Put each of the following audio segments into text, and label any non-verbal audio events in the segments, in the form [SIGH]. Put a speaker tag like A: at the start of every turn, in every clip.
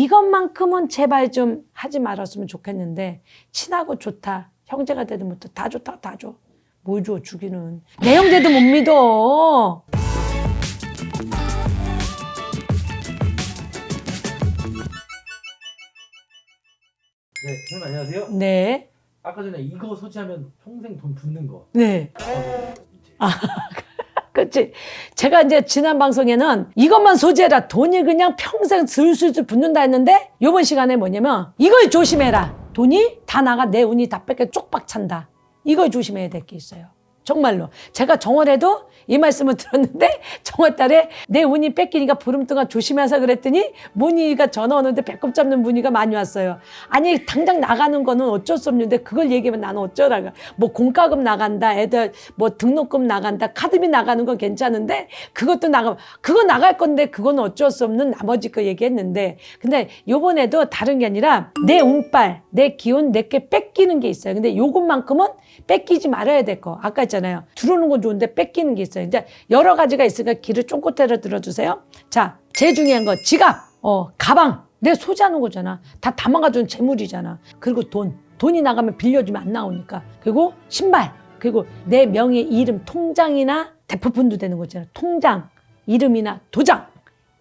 A: 이것만큼은 제발 좀 하지 말았으면 좋겠는데 친하고 좋다. 형제가 되든 뭐다 좋다 다 줘. 뭘 줘 주기는. 내 형제도 못 믿어.
B: 네, 선생님 안녕하세요.
A: 네.
B: 아까 전에 이거 소지하면 평생 돈 붓는 거.
A: 네.
B: 아, [LAUGHS]
A: 그렇지. 제가 이제 지난 방송에는 이것만 소재라 돈이 그냥 평생 슬슬슬 붙는다 했는데 이번 시간에 뭐냐면 이걸 조심해라. 돈이 다 나가 내 운이 다 뺏겨 쪽박 찬다. 이걸 조심해야 될 게 있어요. 정말로. 제가 정월에도 이 말씀을 들었는데 [LAUGHS] 정월달에 내 운이 뺏기니까 보름동안 조심해서 그랬더니 문의가 전화 오는데 배꼽 잡는 문의가 많이 왔어요. 아니 당장 나가는 거는 어쩔 수 없는데 그걸 얘기하면 나는 어쩌라고. 뭐 공과금 나간다. 애들 뭐 등록금 나간다. 카드비 나가는 건 괜찮은데 그것도 나가 그거 나갈 건데 그건 어쩔 수 없는 나머지 거 얘기했는데 근데 요번에도 다른 게 아니라 내 운빨, 내 기운 내게 뺏기는 게 있어요. 근데 요것만큼은 뺏기지 말아야 될 거. 아까 요. 들어오는 건 좋은데 뺏기는 게 있어요. 이제 여러 가지가 있으니까 귀를 쫑긋대로 들어주세요. 자, 제일 중요한 거 지갑, 어, 가방. 내 소지하는 거잖아. 다 담아가지고 재물이잖아. 그리고 돈. 돈이 나가면 빌려주면 안 나오니까. 그리고 신발. 그리고 내 명의 이름 통장이나 대포폰도 되는 거잖아. 통장, 이름이나 도장.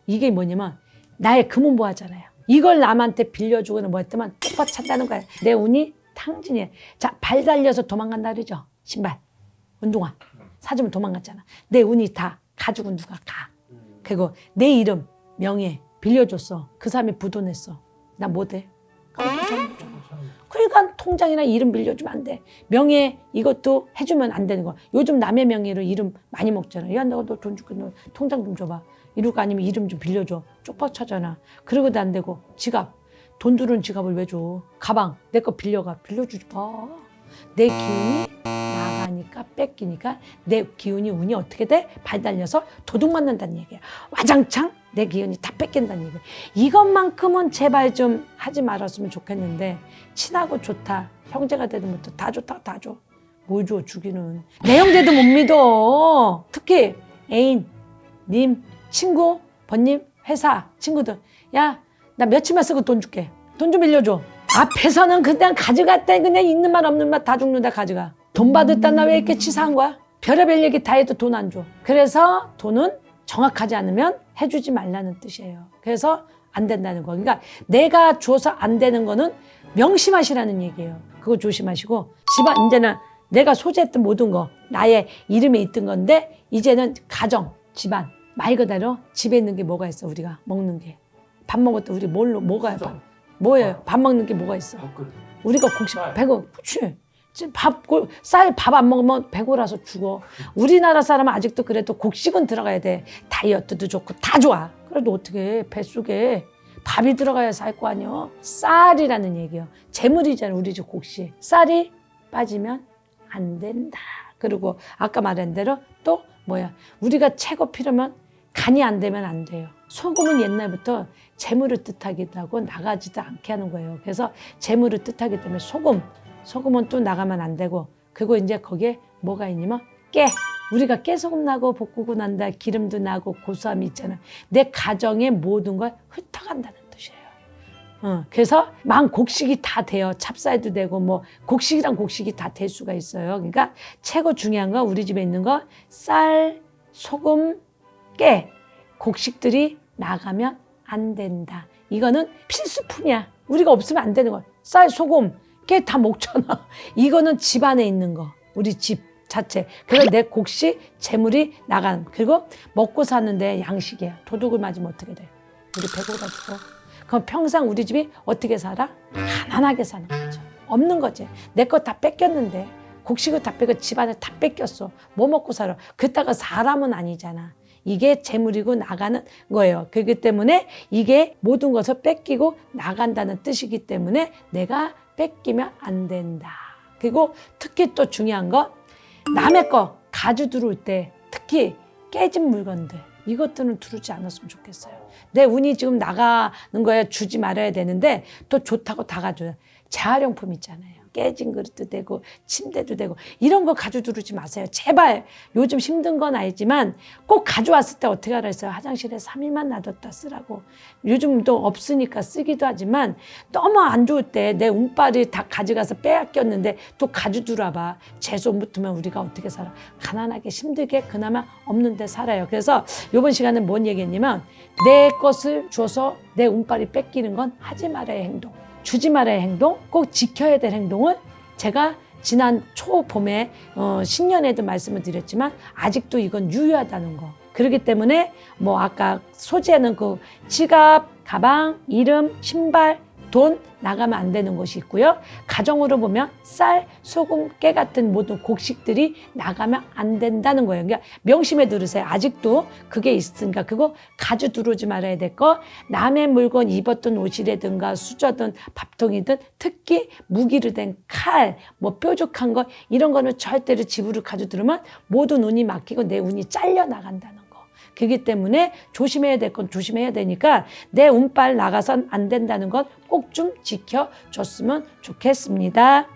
A: 이게 뭐냐면 나의 금은보화잖아요. 이걸 남한테 빌려주거나 뭐 했더만 뚝박 찬다는 거야. 내 운이 탕진이야. 자, 발 달려서 도망간다 그러죠. 신발, 운동화. 사주면 도망갔잖아. 내 운이 다 가지고 누가 가.
B: 음.
A: 그리고 내 이름, 명예 빌려줬어. 그 사람이 부도냈어. 나 못해. 그러니까 통장이나 이름 빌려주면 안 돼. 명예 이것도 해주면 안 되는 거야. 요즘 남의 명예로 이름 많이 먹잖아. 야, 내가 너 돈 줄게. 너 통장 좀 줘봐. 이러고 아니면 이름 좀 빌려줘. 쪽박 차잖아. 그러고도 안 되고 지갑. 돈 두른 지갑을 왜 줘? 가방. 내 거 빌려가. 빌려주지 마. 내 기운이 나가니까 뺏기니까 내 기운이 운이 어떻게 돼? 발 달려서 도둑 맞는다는 얘기야. 와장창 내 기운이 다 뺏긴다는 얘기야. 이것만큼은 제발 좀 하지 말았으면 좋겠는데 친하고 좋다. 형제가 되든 뭐다 좋다 다 줘. 뭘 줘 주기는. 내 형제도 못 믿어. 특히 애인, 님, 친구, 번님, 회사, 친구들. 야, 나 며칠만 쓰고 돈 줄게. 돈 좀 빌려줘. 앞에서는 그냥 가져갔다. 그냥 있는 말 없는 말다 죽는다 가져가. 돈 받았다 나 왜 이렇게 치사한 거야? 별의별 얘기 다 해도 돈 안 줘. 그래서 돈은 정확하지 않으면 해주지 말라는 뜻이에요. 그래서 안 된다는 거. 그러니까 내가 줘서 안 되는 거는 명심하시라는 얘기예요. 그거 조심하시고 집안 이제는 내가 소지했던 모든 거 나의 이름에 있던 건데 이제는 가정, 집안 말 그대로 집에 있는 게 뭐가 있어 우리가 먹는 게밥때 우리 뭘로 뭐가 밥 뭐예요? 밥 먹는 게 뭐가 있어?
B: 밥그릇.
A: 우리가 곡식
B: 쌀.
A: 배고 그치? 밥쌀 밥 안 먹으면 배고라서 죽어. 우리나라 사람은 아직도 그래도 곡식은 들어가야 돼. 다이어트도 좋고 다 좋아. 그래도 어떻게 뱃속에 밥이 들어가야 살 거 아니야 쌀이라는 얘기요 재물이잖아 우리 집 곡식. 쌀이 빠지면 안 된다. 그리고 아까 말한 대로 또 뭐야? 우리가 최고 필요면 간이 안 되면 안 돼요. 소금은 옛날부터 재물을 뜻하기도 하고 나가지도 않게 하는 거예요. 그래서 재물을 뜻하기 때문에 소금 소금은 또 나가면 안 되고 그리고 이제 거기에 뭐가 있냐면 깨. 우리가 깨소금 나고 볶고 난다 기름도 나고 고소함이 있잖아 내 가정의 모든 걸 흩어간다는 뜻이에요. 어, 그래서 만 곡식이 다 돼요. 찹쌀도 되고 뭐 곡식이랑 곡식이 다 될 수가 있어요. 그러니까 최고 중요한 건 우리 집에 있는 거 쌀 소금 깨 곡식들이 나가면 안 된다 이거는 필수품이야 우리가 없으면 안 되는 거야 쌀 소금 깨 다 먹잖아. [LAUGHS] 이거는 집 안에 있는 거. 우리 집 자체. 그래서 내 곡식, 재물이 나가는. 그리고 먹고 사는데 양식이야. 도둑을 맞으면 어떻게 돼? 우리 배고가지고. 그럼 평생 우리 집이 어떻게 살아? 가난하게 사는 거죠. 없는 거지. 내 거 다 뺏겼는데. 곡식을 다 뺏겨 집안에 다 뺏겼어. 뭐 먹고 살아? 그따가 사람은 아니잖아. 이게 재물이고 나가는 거예요. 그렇기 때문에 이게 모든 것을 뺏기고 나간다는 뜻이기 때문에 내가 뺏기면 안 된다. 그리고 특히 또 중요한 건 남의 거 가져 들어올 때 특히 깨진 물건들 이것들은 두르지 않았으면 좋겠어요. 내 운이 지금 나가는 거에 주지 말아야 되는데 또 좋다고 다 가져요. 재활용품 있잖아요. 깨진 그릇도 되고 침대도 되고 이런 거 가져두르지 마세요. 제발 요즘 힘든 건 알지만 꼭 가져왔을 때 어떻게 하라 했어요. 화장실에 3일만 놔뒀다 쓰라고. 요즘도 없으니까 쓰기도 하지만 너무 안 좋을 때 내 운빨이 다 가져가서 빼앗겼는데 또 가져두라 봐. 재손 붙으면 우리가 어떻게 살아? 가난하게 힘들게 그나마 없는데 살아요. 그래서 이번 시간은 뭔 얘기했냐면 내 것을 줘서 내 운빨이 뺏기는 건 하지 말아야 행동. 주지 말아야 행동, 꼭 지켜야 될 행동을 제가 지난 초봄에 어, 신년에도 말씀을 드렸지만 아직도 이건 유효하다는 거. 그렇기 때문에 뭐 아까 소재는 그 지갑, 가방, 이름, 신발, 돈 나가면 안 되는 것이 있고요. 가정으로 보면 쌀, 소금, 깨 같은 모든 곡식들이 나가면 안 된다는 거예요. 그러니까 명심해 두르세요. 아직도 그게 있으니까 그거 가져 두르지 말아야 될 거. 남의 물건 입었던 옷이라든가 수저든 밥통이든 특히 무기로 된 칼, 뭐 뾰족한 거 이런 거는 절대로 집으로 가져 두르면 모든 운이 막히고 내 운이 잘려 나간다는 거. 그렇기 때문에 조심해야 될 건 조심해야 되니까 내 운빨 나가선 안 된다는 것 꼭 좀 지켜줬으면 좋겠습니다.